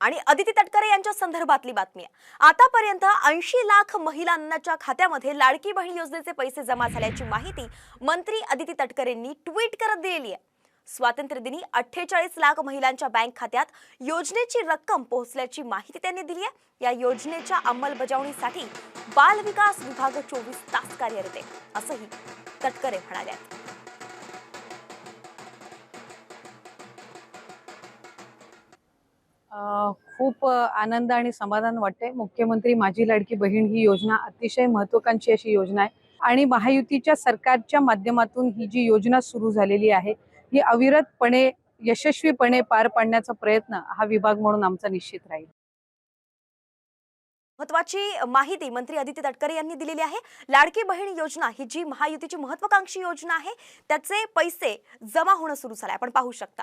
आणि अदिती तटकरे यांच्या संदर्भातली बातमी आहे. आतापर्यंत ऐंशी लाख महिलांच्या खात्यामध्ये लाडकी बहीण योजनेचे पैसे जमा झाल्याची माहिती मंत्री अदिती तटकरेंनी ट्विट करत दिलेली आहे. स्वातंत्र्यदिनी अठ्ठेचाळीस लाख महिलांच्या बँक खात्यात योजनेची रक्कम पोहोचल्याची माहिती त्यांनी दिली आहे. या योजनेच्या अंमलबजावणीसाठी बाल विकास विभाग चोवीस तास कार्यरत आहे असंही तटकरे म्हणाले खूप आनंद आणि समाधान वाटते. मुख्यमंत्री माझी लाडकी बहीण ही योजना अतिशय महत्वाकांक्षी अशी योजना आहे. आणि महायुतीच्या सरकारच्या माध्यमातून ही जी योजना सुरू झालेली आहे ही अविरतपणे यशस्वीपणे पार पाडण्याचा प्रयत्न हा विभाग म्हणून आमचा निश्चित राहील. महत्वाची माहिती मंत्री आदित्य तटकरे यांनी दिलेली आहे. लाडकी बहीण योजना ही जी महायुतीची महत्वाकांक्षी योजना आहे त्याचे पैसे जमा होणं सुरू झालंय. आपण पाहू शकता.